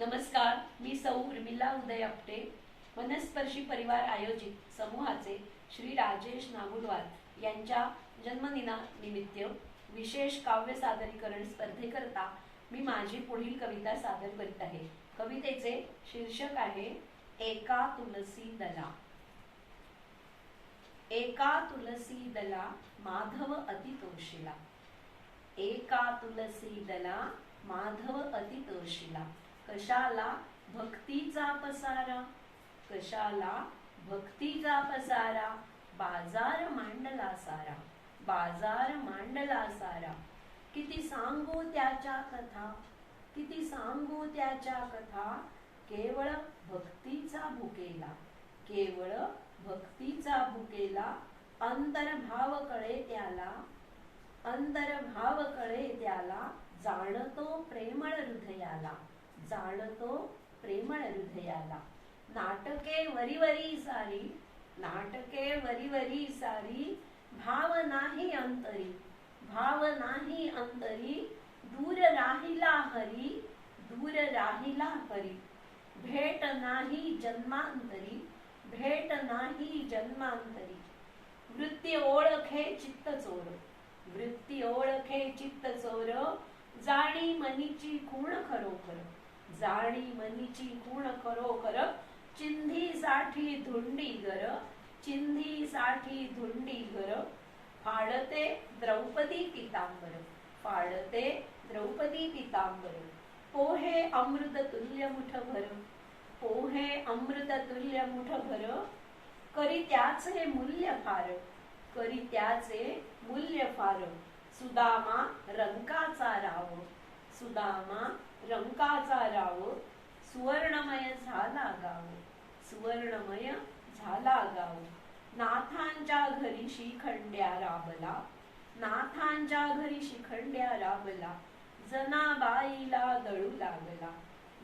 नमस्कार मी सौ उर्मिला उदय आपटे वनस्पर्शी परिवार आयोजित समूहाचे श्री राजेश नागुलवार यांच्या जन्मदिना निमित्त विशेष काव्य सादरीकरण स्पर्धेकरता मी माझी पुढील कविता सादर करीत आहे. कवितेचे शीर्षक आहे एका तुलसी दला. एका तुलसी दला माधव अतितोषिला. एका तुलसी दला माधव अतितोषिला. कशाला भक्तीचा पसारा? कशाला भक्तीचा पसारा? बाजार मांडला सारा. बाजार मांडला सारा. किती सांगू त्याच्या कथा? किती सांगू त्याच्या कथा? केवळ भक्तीचा भुकेला. केवळ भक्तीचा भुकेला. अंतर्भाव कळे त्याला. अंतर्भाव कळे त्याला. जाणतो प्रेमळ हृदयाला. जाणतो प्रेमळ हृदयाला नाटके वरीवरी सारी नाटके वरीवरी सारी भाव नाही अंतरी भाव नाही अंतरी दूर राहिला हरी दूर राहिला हरी भेट नाही जन्मांतरी भेट नाही जन्मांतरी. वृत्ती ओळखे चित्त चोर वृत्ती ओळखे चित्त चोर जाणी मनीची खूण खरोखर. जाणी मनीची करो कर. चिंधी साठी धुंडी गर चिंधी साठी धुंडी गर फाडते द्रौपदी पितांबर. फाडते द्रौपदी पितांबर. पोहे अमृत तुल्य मुठ भर. पोहे अमृत तुल्य मुठ भर. करी त्याचे मूल्य फार. करी त्याचे मूल्य फार. सुदामा रंकाचा राव. सुदामा रंकाचा राव सुवर्णमय झाला गाव सुवर्णमय झाला गाव. नाथांच्या घरी शिखंड्या राबला नाथांच्या घरी शिखंड्या राबला. जनाबाईला दळू लागला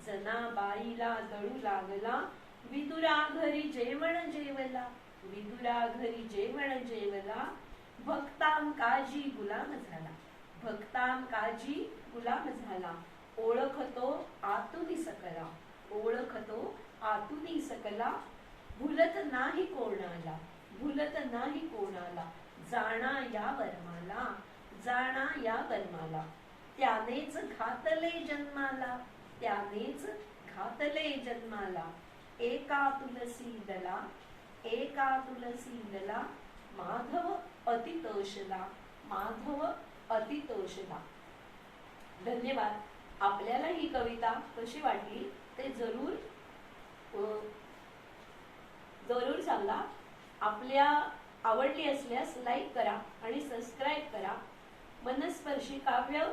जनाबाईला दळू लागला. विदुरा घरी जेवण जेवला विदुरा घरी जेवण जेवला. भक्तां काजी गुलाम झाला. भक्तां काजी गुलाम झाला. ओळखतो आतुनी सकला. ओळखतो आतुनी सकला. भुलत नाही कोणाला. भुलत नाही कोणाला. जाणा या वर्माला. जाणा या वर्माला. त्यानेच घातले जन्माला. त्यानेच घातले जन्माला. एका तुलसी दला. एका तुलसी दला. माधव अतितोषला. माधव अतितोषला धन्यवाद. आपल्याला ही कविता कशी वाटली ते जरूर जरूर सांगा. आपल्या आवडली असल्यास लाईक करा आणि सबस्क्राईब करा. मनस्पर्शी काव्य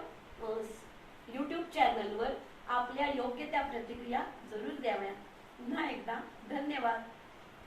यूट्यूब चॅनलवर आपल्या योग्य त्या प्रतिक्रिया जरूर द्याव्या पुन्हा एकदा धन्यवाद.